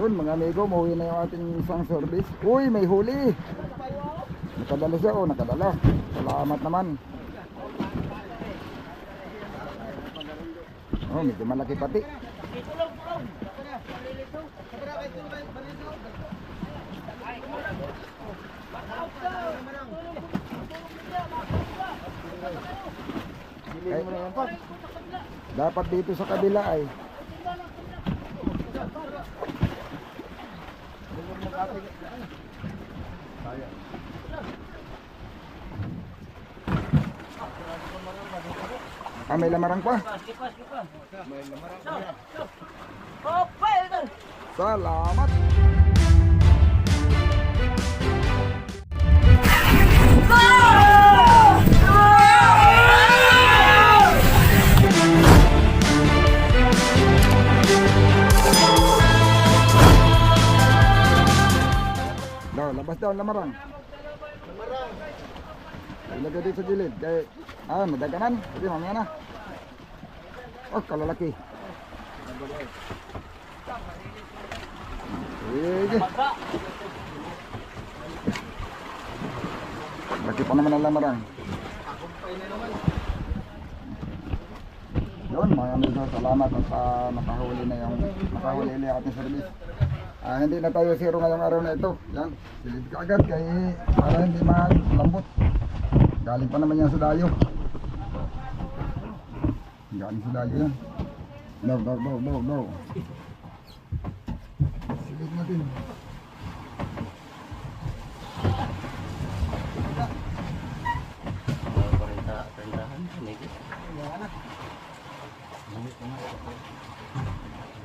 Yun mga amigo, umuwi na yung ating isang service. Uy, may huli. Nakadala siya, oh, nakadala. Salamat naman. Oh, medyo malaki pati. Ay, dapat dito sa kabila ay. Ah, may lamarang pa. Salamat. Daw, daw ang lamarang. Ilagay dito sa gilid. Kaya, ah, madaganan. Sige, mamaya na. Oh, kalalaki. Sige. Laki pa naman ang lamarang. Yun, mga salamat at ah, nakahuli na yung nakahuli na yung ating service. Ah, hindi na tayo zero ngayong araw na ito. Yan, silid ka agad kay para hindi malambot. Galing pa naman yan sa dayo. Galing sa dayo yan. Daw, daw, daw, daw, daw. Silid natin.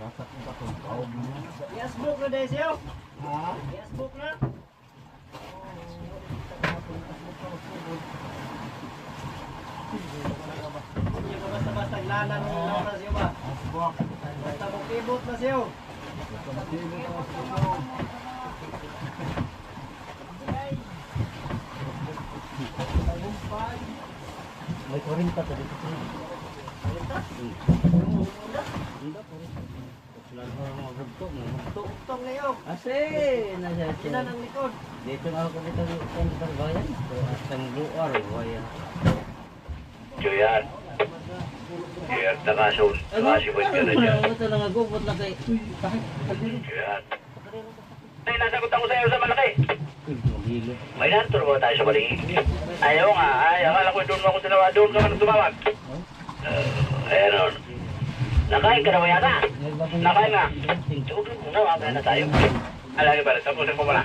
Yes, book na dahil siyo. Yes, book na. Hindi ko basta-basta lanan ng ilaw na siyo ba? Basta bukibot na siyo. May 40 pa dito. Tuktong na yun. Ase, nasa Sila ng likod. Dito na ako dito ang bayan. So, asang luar, bayan. Joyan. Joyan, nakasol. Nakasibot ka na dyan. Ano ito lang agubot na kay... Joyan. Ay, nasagot ako sa'yo sa malaki. May nantor ba tayo sa bali? Ayaw nga. Ay, akala ko doon mo ako tinawa. Doon ka man tumawag. Uh, ayan o. Nakain ka na ba yata? Nakain na. Wag na tayo. Alagi ba? Tapusin ko muna.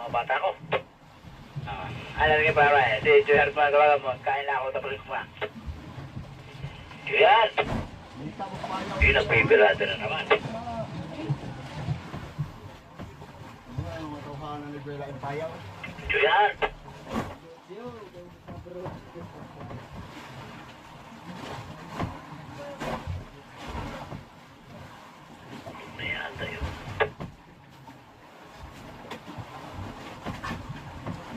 Mga bata ko. Ah, alagi ba ba? Si Joyan pa gawa mo. Kain na ako, tapusin ko muna. Joyan! Pinapibirada na naman. Joyan! Ayan tayo.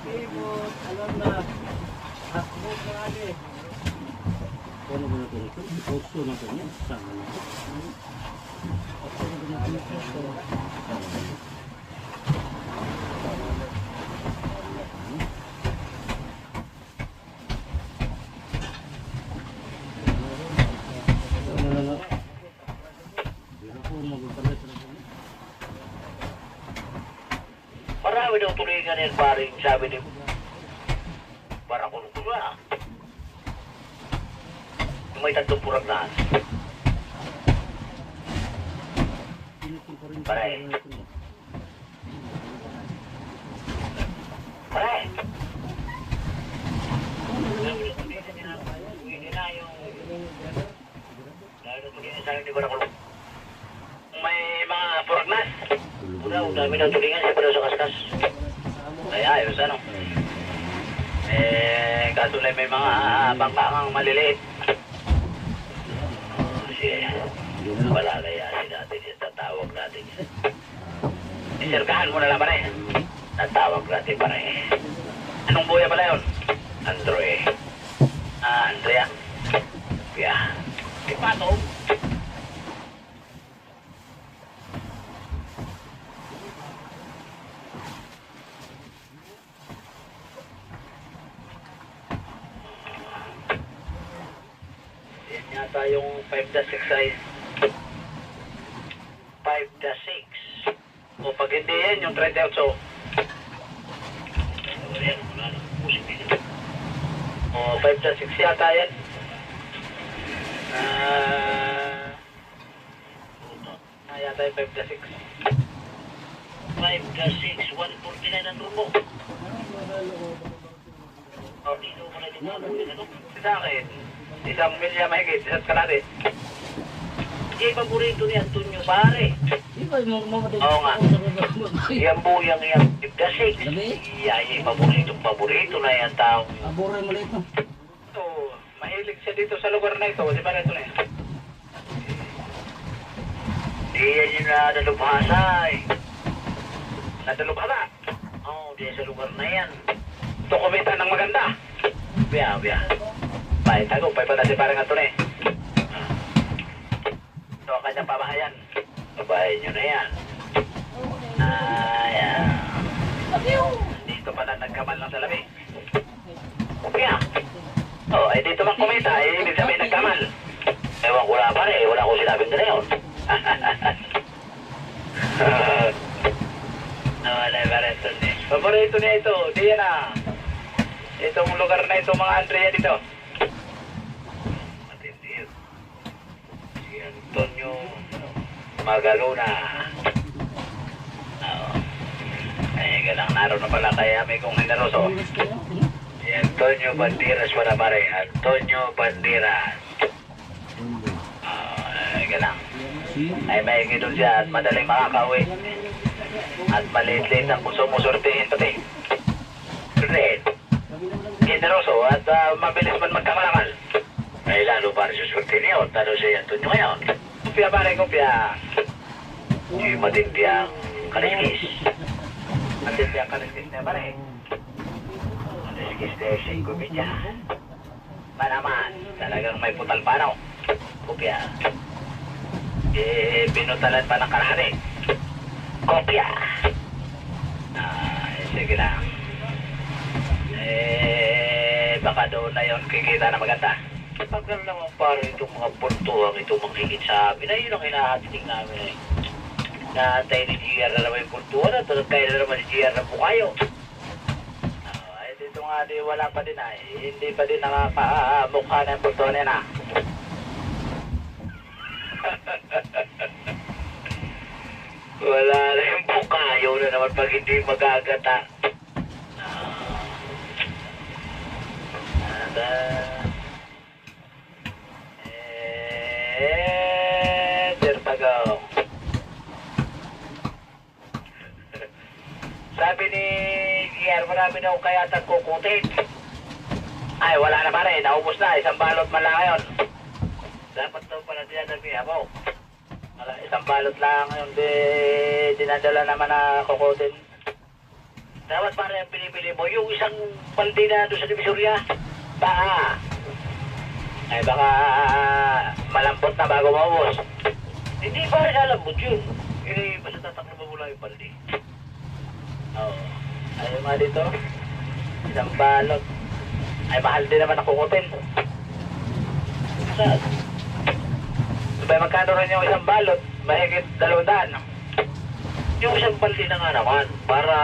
Bukibot. Alam na. Hasbuk na lagi. Ano ba natin ito? Oso na kanya. Sama na. Oso na kanya. Sama ganyan paring sabi ni para kung tula. May tatlong purang lahat. Pare. Pare. May mga puragnas. Una, dami ng tulingan sa pero sa kaskas. Ay, ayos ano. Eh, kaso lang may mga bangka kang maliliit. Siya. Wala kaya si natin yan. Tatawag natin. Isirkahan mo na lang pare. Tatawag natin pare. Anong buya pala yun? Andre. Ah, Andrea. Kaya. Ipatong. 5-6 ay 5-6 o pag hindi yan yung 38 so o 5-6 yata yan. Ah uh, yata yung 5-6 5-6 149 ang turbo o oh, dito ko na ito sa akin isang milya mahigit, isa't kalahati. Hindi paborito ni Antonio pare. Di ba mo mo Oo nga. Yan po yung yung 56. Labi? Yan yung paborito, paborito na yan tao. Abore mo lito. Ito, mahilig siya dito sa lugar na ito. Di ba na ito na yan? Di yan yung nadalubhasa eh. Nadalubhasa? Oo, oh, di yan sa lugar na yan. Ito kumita ng maganda. Biya, biya. Pay, tago, pay pa si parang ito na eh. Ito ang kanyang pamahayan. Babae nyo na yan. Ah, yan. Dito pala nagkamal lang sa labi. Kaya, oh, ay dito man kumita, ay ibig sabihin nagkamal. Ewan ko lang pare, wala ko sinabing na yun. Nawala ba rin ito? Paborito niya ito, di yan ah. Itong lugar na ito, mga Andrea dito. Matindi yun. Si Antonio Magalona. Oo. Ay, ganang naroon na pala kaya may kong hinaroso. Si Antonio Banderas para pare. Antonio Banderas. Ah, ay, ganang. Ay, may doon siya at madaling makakauwi. At maliit-liit ang gusto mo sortihin pati. Red. Generoso at ah, mabilis man magkamalaman. Ay, lalo para sa sorte niya. Talo si Antonio ngayon. Kupya pare, kupya. Si matindi ang kaliskis. Matindi ang kaliskis niya pare. Kaliskis na si Kumidya. Panaman, talagang may putal panaw. Kupya. Eh, binutalan pa ng kalahari. Kopya. Ah, sige lang. Eh, baka doon na yon kikita na maganda. Pag gano'n naman parang itong mga buntuang itong manghigit sa amin, ay yun ang hinahatinig namin eh. Naantay ni GR na naman yung buntuan at nagkaya na naman ni GR na bukayo. Ah, ay dito nga di wala pa din ay, hindi pa din nakaka-mukha na yung buntuan yan ah. Wala na yung bukayo na naman pag hindi magagata. Ah. Ada. Eh, Sabi ni GR, marami daw kaya tagkukutit. Ay, wala na pare, naubos na, isang balot man lang ngayon. Dapat daw pala dinadami ako. Wala, isang balot lang yung di, dinadala naman na kukutin. Dapat pare ang pinipili mo, yung isang paldi na doon sa Divisoria. Baka, ay baka malambot na bago maubos. Hindi pa rin alambot yun. Hindi, basta tataklo mo mula yung paldi. Oo. Ayun nga dito. Isang balot. Ay, mahal din naman ang kukutin. Saan? Sabay magkano rin yung isang balot? Mahigit dalawang daan. Yung isang baldi na nga naman, para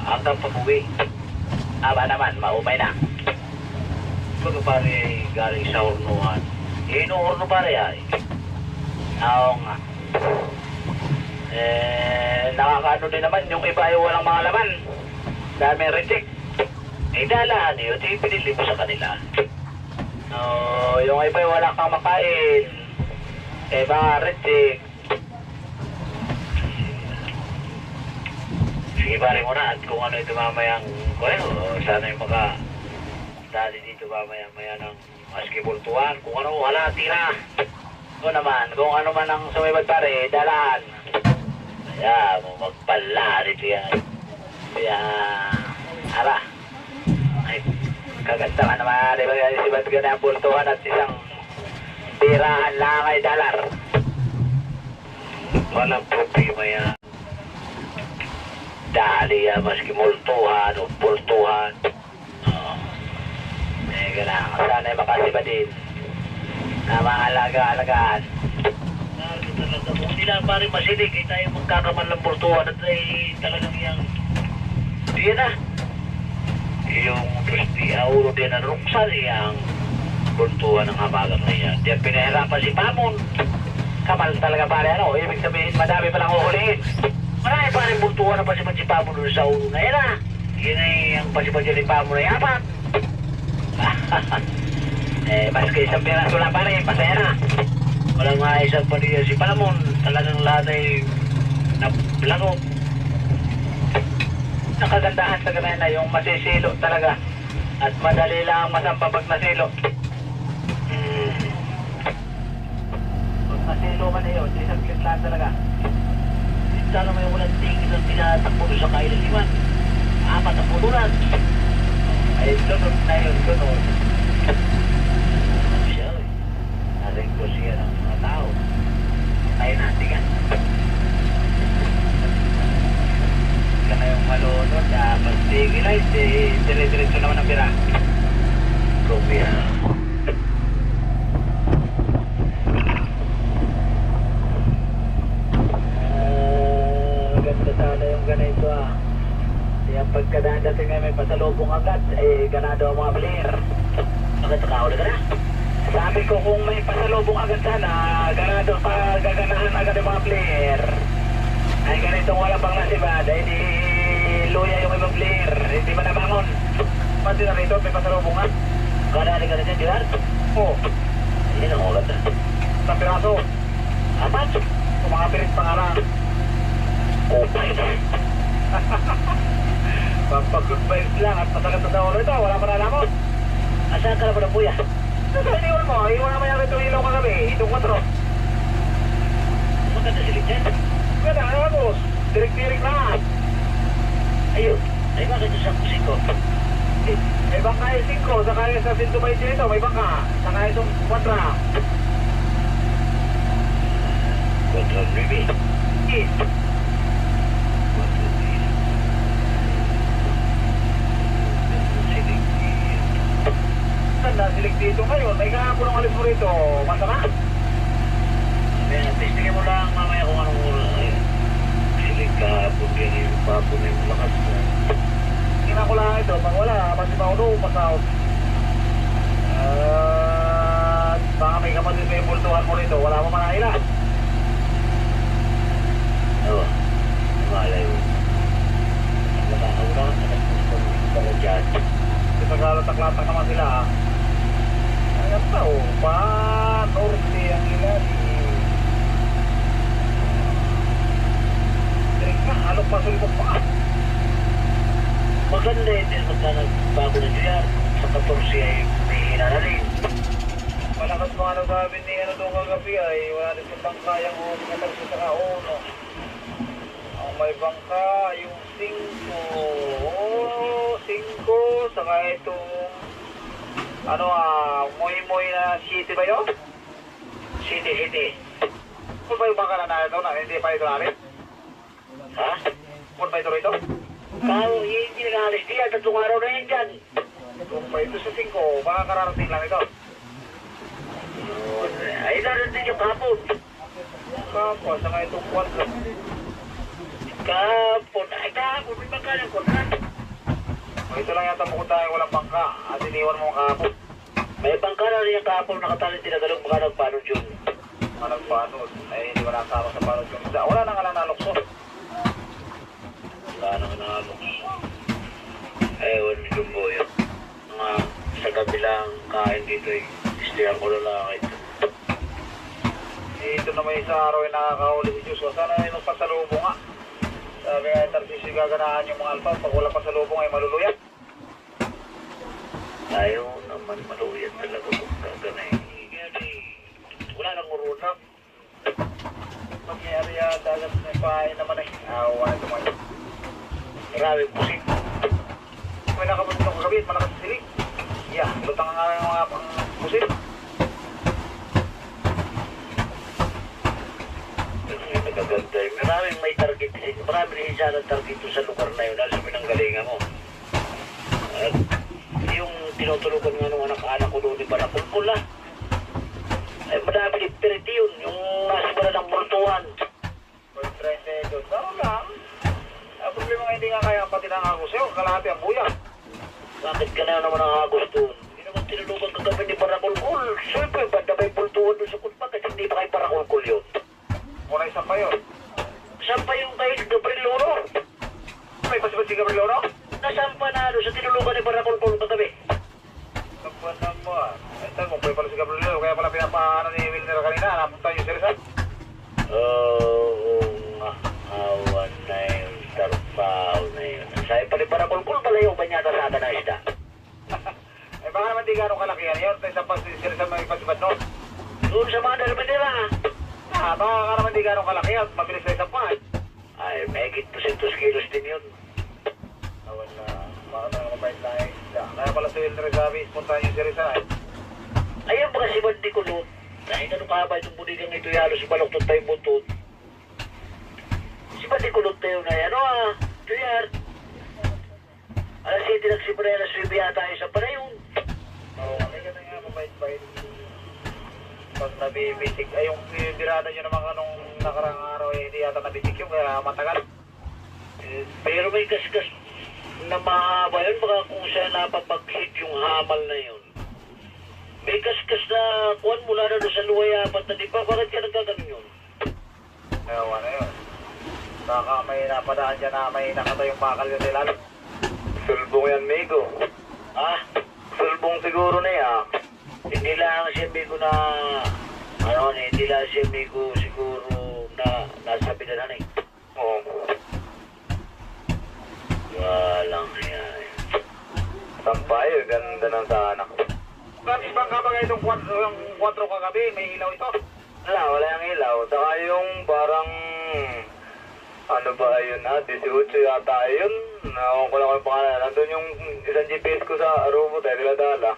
hanggang pag-uwi. Aba naman, maumay na. Pag pare galing sa urnuhan, eh, inuurno pare ay. Oo nga. Eh, nakakaano din naman, yung iba ay walang mga laman. Dami reject. Eh, dalaan yun, di pinili mo sa kanila. No, yung iba ay wala kang makain. Eh, baka reject. sige pare muna at kung ano ito mamayang kuya, o sana yung maka dali dito mamaya maya ng bultuhan, kung ano, wala, tira. Kung naman, kung ano man ang sumibad pare, dalaan. Kaya, mo magpala dito yan. Kaya, ara. Ay, kaganda ka naman, di ba? Si Ba't ka na bultuhan at isang tirahan lang ay dalar. Walang problema yan. Dali yan, maski multuhan o bultuhan. Oo. Eh, kailangan sana ay makasiba din. Na mga alaga-alagaan. Lalo talaga, kung lang pare masilig, eh tayo magkakaman ng bultuhan at ay talagang yung... Di na. Yung Kristi Auro din ang ruksan yung bultuhan ng habagang na yan. Di ang pinahirapan si Pamon. Kamal talaga pare ano, ibig sabihin madami palang uhulihin. Marami pa rin bultuhan na pasipan si Pamon doon sa ulo na yan ah. Yun ay ang pasipan ni Pamon na yapat. eh, maski isang piraso lang pare, masaya na. Walang mga isang paniya si Pamon. Talagang lahat ay naplago. Nakagandahan sa ganyan na yung masisilo talaga. At madali lang ang masampa pag nasilo. Hmm. Pag nasilo ka na yun, isang lang talaga. Sana may walang tingin ng tinatakbo sa kailaliman. Apat na putulan. Ay, sunod na yun, sunod. Ano siya, oy? Naring ko siya ng tao. Tayo natin yan. Ka na yung malunod, dapat ay, di- dire-diretso naman ang pira. Kopya. Ah, ganda sana yung ganito ah. Kaya pagkadating nga may pasalubong agad, eh ganado ang mga player. Bakit nakahuli ka na? Sabi ko kung may pasalubong agad sana, ganado pa gaganahan agad ang mga player. Ay ganito wala pang nasibad, ay di luya yung ibang player, hindi man nabangon. Pati na rito, may pasalubong nga. Ganado ka na dyan, Gerard? Oo. Hindi na ulat na. Sa piraso. Apat? Kung mga pirit pangalan. Oh my God. Pampag-good vibes lang at masagat na sa ulo ito, wala pa na alamot. Asan ka na ba ng buya? Iniwan mo, iwan naman yung itong ilaw kagabi, itong 4. Maganda silik yan. Ganda, ano ba boss? Tirik-tirik na. Ayun, ay bakit sa kusiko? May bangka yung 5, saka yung sa Sinto Bay dito, may bangka. Saka itong 4. 4 baby. East. Saan silik dito ngayon? May kahapon ang alis mo rito. Masama? Ayan, testingin mo lang mamaya kung anong oras. Silik kahapon din yung papon yung lakas mo. Tingnan ko lang ito. Pag wala, pasi pa ulo, pasaot. At baka may kapatid may bultuhan mo rito. Wala mo manahila. Oo. Malay mo. Nakakaulang. Nakakaulang dyan. Kasi naglalatag-latag naman sila ha. Ayan pa oh, pa norte ang ilalim. Direk na, pa sulikot pa. Maganda yun din magka nagbago na dyan. Sa 14 ay may hina na rin. Malakas mga ano sabi ni ano doon kagabi ay wala sa bangka yung oh, mga tarso sa kauno. Ang may bangka, yung 5. Oh, 5. Saka itong ano ah, moy-moy na city ba yun? City, city. Kung ba yung bangka na na ito na hindi pa ito namin? Ha? Kung ba ito rito? Kao, hindi nag-aalis diyan. Tatlong araw na yan dyan. Kung ba ito sa 5, baka kararating lang ito. Ay, narating yung kapon. Kapon, saka itong 4. Kapon. Ay, kapon. May bangka ng kontrat. Ito lang yata bukod tayo walang bangka. At iniwan mo ang kapon. May bangka na rin yung kapon nakatali tinagalong baka nagpanod yun. Mga nagpanod. Ay, hindi ko nakasama sa panod yung isa. Wala na nga lang. Wala na nga nalokso. Ay, wala ni Jumbo yun. Mga sa kabilang kain dito eh. Istiyan ko na lang ito. Eh, ito naman isa araw ay nakakahuli si Diyos. Sana ay magpasalubong nga. Sabi nga, Tarsisyo gaganaan yung mga alpha. Pag wala pa sa lubong ay maluluya. Ayaw naman maluyat talaga kung gaganay. Wala nang uruna. Mangyari yan, dagat na pahay naman eh. Awa na tumayo. Maraming pusik. May nakapunta ko at malakas silig. Yeah, lutang nga yung mga pang nagaganda. Maraming may target. Maraming siya ng target sa lugar na yun. Nasa pinanggalingan mo. Tinutulugan nga ng anak-anak ko doon ni Barakulkul ah. Ay madami ni Piriti yun. Yung nasa wala ng multuhan. Boyfriend eh doon. Taro lang. Ang problema nga hindi nga kaya pati ng agos sa'yo. Kalahati ang buya. Bakit ka na naman ang agos doon? Hindi naman tinulugan kagabi ni Barakulkul. Siyempre, ba't na may multuhan doon sa kulpa? Kasi hindi ba kay Barakulkul yun? Muna isa pa yun. Saan pa yung kay Gabriel Loro? May pasipad si Gabriel Oro? Nasaan pa na doon sa tinulugan ni Barakulkul kagabi? Kapag naman. Ito, kung pwede pala si Gabriel. Kaya pala pinapaano ni Wilner kanina. Napunta yung serisan. Oo nga. Awan na yun. Tarpaw na yun. Sa'yo pa rin Barakulkul, malayo ba niya sa? Eh baka naman di kalaki yan. Yun, tayo sa pas- serisan may pasipad noon. Doon sa mga dalmanira. Ah, baka ka naman di kalaki yan. Mabilis na isang pa. Ay, may 200 kilos din yun. Awan na. Baka na mabait na yung isda. Kaya pala si Wilner sabi, puntahan yung serisan eh. Ayun ba kasi bandi ko loot? Dahil ano ka ba itong budigang ito yalo si baloktot tayo butot? Si bandi ko loot tayo na yan, ano ah? Tuyar. Alas 7 nagsimula na swibi yata isa pa na yun. Oo, oh, may ganun nga mabait-bait. Pag nabibisik, ay yung birada nyo naman anong nakarang araw eh, hindi yata nabisik yung kaya matagal. Eh, Pero may kaskas na mahaba yun, baka kung siya napapag-hit yung hamal na yun. May kaskas na kuwan mula na doon sa luway apat na di ba? Bakit ka nagkaganon yun? Ewa na yun. Baka may napadaan dyan na may nakatayong bakal yun nila. Sulbong yan, Migo. Ah, sulbong siguro na yan. Hindi lang si Migo na, ano, hindi lang si Migo siguro na nasa bidanan eh. Oo. Walang yan. Sampay, ganda ng sana. Bakit bang kabagay itong 4 yung 4 kagabi, may ilaw ito? Wala, wala yung ilaw. Saka yung parang... Ano ba yun ha? 18 yata yun. Nakakon ko lang yung pangalan. Nandun yung isang GPS ko sa robot eh, dala-dala.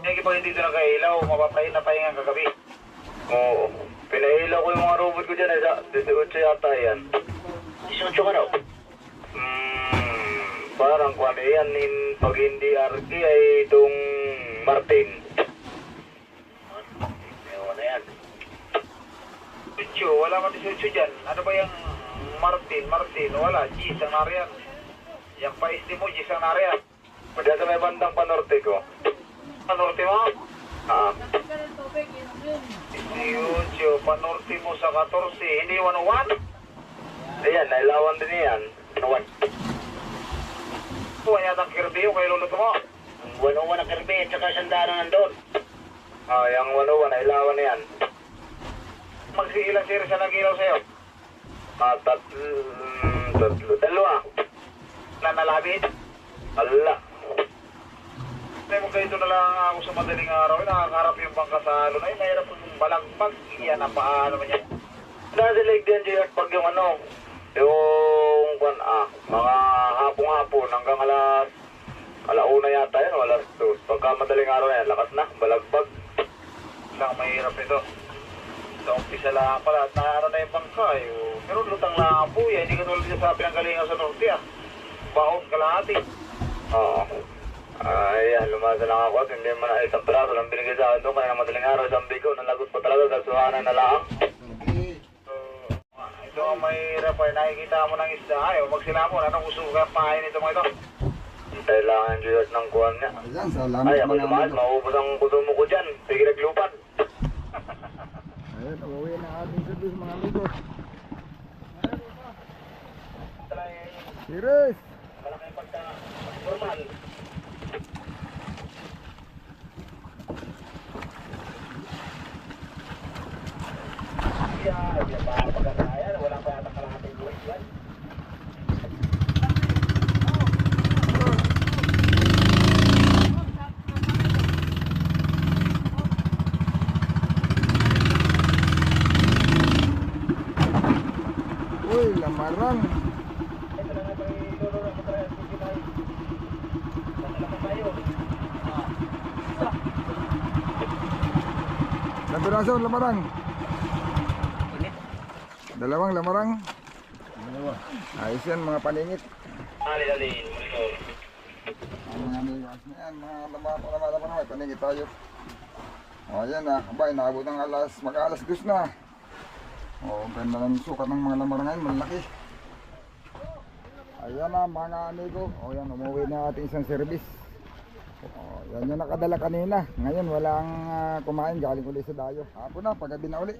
Hindi pag hindi ito nakailaw, mapapahin na pahinga kagabi. Oo. Pinailaw ko yung mga robot ko dyan eh. Sa 18 yata yan. Isunod ka raw. Hmm, parang kwalian eh, in pag hindi RT ay itong Martin. Ewan na yan. Sucho, wala ka sucho dyan. Ano ba yung Martin, Martin? Wala, G, ang nariyan. Yung paiste mo, G, ang nariyan. Pwede sa may bandang panorte ko. Panorte mo? Ah. Sucho, panorte mo sa 14, hindi 101? Ayan, nailawan din yan. 101 po ay atang Kirby o kay Lolo Tomo. Ang 101 na Kirby at saka sandaan na nandun. Ay, ang 101 na ilawan na yan. Magsiilang series na nag-ilaw sa'yo? Ah, tatlo, tatlo, dalawa. Na nalabit? Ala. Kaya kung ganito na lang ako sa madaling araw, nakakarap yung bangka sa ano na yun, nahirap yung balagpag, iyan ang paano man yan. Nasa like din, Jr. pag yung ano, yung kwan ah, mga hapong-hapon hanggang alas alauna yata yan o alas dos. Pagka madaling araw na yan, lakas na, balagbag. Lang mahirap ito. Sa umpisa lang pala. Naano na yung bangka. Eh. Pero lutang lang ang buya. Hindi ka tulad dyan sa pinanggalingan sa norte ah. Baon kalahati. Oo. Ay, yan, lumasa lang ako at hindi man na isang praso lang binigay sa akin doon kaya ng madaling araw, isang bigo, nalagot pa talaga, kasuhanan na lang. So, ah, ito ang mahirap ay nakikita mo ng isda. Ayaw, magsilamon. Anong gusto ko kaya pahain ito mga ito? Ang Diyos ng kuwan niya. Ayan, salamat Ay, ako lumakas, maubos ang kusumo ko dyan. Sige, naglupan. Ayun, uuwi na ating service mga amigo. Iris! Piraso, lamarang? Dalawang lamarang? Dalawa. Ayos yan, mga paningit. Ali, ali, monitor. Ang mga amigos na yan, mga lamarang, may paningit tayo. O yan na, abay, naabot ng alas, mag-alas dos na. O, ganda ng sukat ng mga lamarang ngayon, malaki. Ayan na mga amigo, o yan, umuwi na ating isang service. O, yan yung nakadala kanina. Ngayon walang ah, kumain, galing uli sa dayo. Hapon na, paggabi na uli.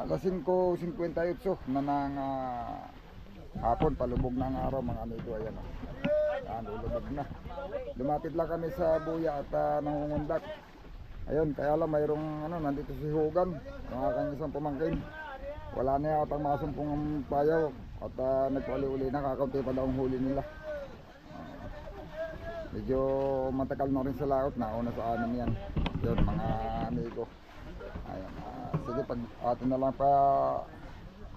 Alas 5.58 na ng ah, hapon, palubog na ang araw mga amigo. Ayan o. Yan, lulubog na. Lumapit lang kami sa buya at uh, nangungundak. Ayun, kaya lang mayroong ano, nandito si Hugan, yung aking isang pamangkin. Wala na yata ang payaw at uh, nagpali-uli na kakaunti pa daw ang huli nila. Medyo matagal na rin sa laot, nauna sa amin yan. Yun, mga amigo. Ayun, ah, sige, pag atin na lang pa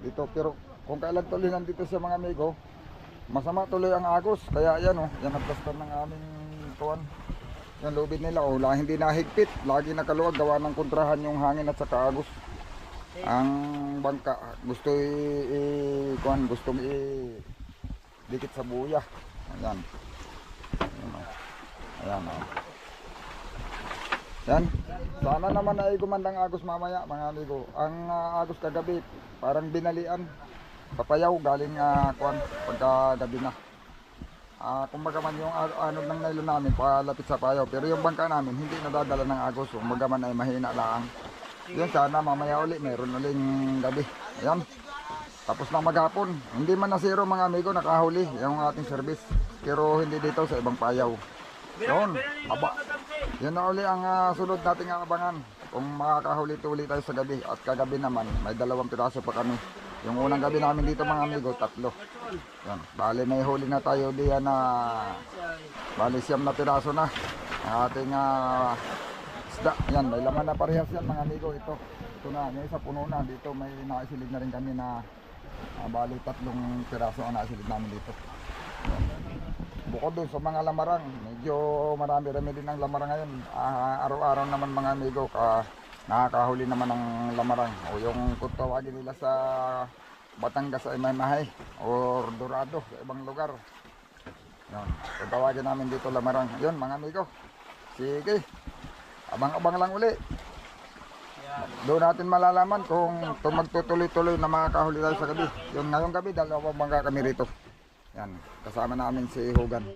dito. Pero kung kailan tuloy nandito sa mga amigo, masama tuloy ang agos. Kaya yan oh, yan ang plaster ng aming tuwan. Yung lubid nila oh, la, hindi nahigpit. Lagi nakaluwag gawa ng kontrahan yung hangin at saka agos. Ang bangka gusto i, i kuhan, gusto i dikit sa buya. Ayan. Ayan. Ayan oh. Yan. Sana naman ay gumandang agos mamaya mga amigo. Ang ah, agos kagabi parang binalian. Papayaw galing uh, kuan pagka gabi na. Ah, kumbaga man yung a- ano ng nylon namin palapit sa payaw pero yung bangka namin hindi nadadala ng agos. Kumbaga man ay mahina lang. Yun sana mamaya uli meron uling gabi. Ayan. Tapos na maghapon. Hindi man na zero mga amigo nakahuli yung ating service. Pero hindi dito sa ibang payaw. Yun. Aba. Yan na uli ang ah, sunod nating abangan. Kung makakahuli uli tayo sa gabi. At kagabi naman, may dalawang piraso pa kami. Yung unang gabi namin dito mga amigo, tatlo. Yan. Bali may huli na tayo diyan na bali siyam na piraso na. Ang ating ah, isda. Yan, may laman na parehas yan mga amigo. Ito. Ito na, yung isa puno na. Dito may naisilid na rin kami na ah, bali tatlong piraso ang naisilid namin dito. Bukod dun sa mga lamarang, medyo marami-rami din ang lamarang ngayon. Ah, araw-araw naman mga amigo, ka, nakakahuli naman ng lamarang. O yung kung tawagin nila sa Batangas ay may mahay or Dorado sa ibang lugar. Yun, kung tawagin namin dito lamarang. Yun mga amigo, sige, abang-abang lang uli. Doon natin malalaman kung, kung magtutuloy-tuloy na makakahuli tayo sa gabi. Yung ngayong gabi, dalawang bangka kami rito. Yan, kasama namin si Hugan.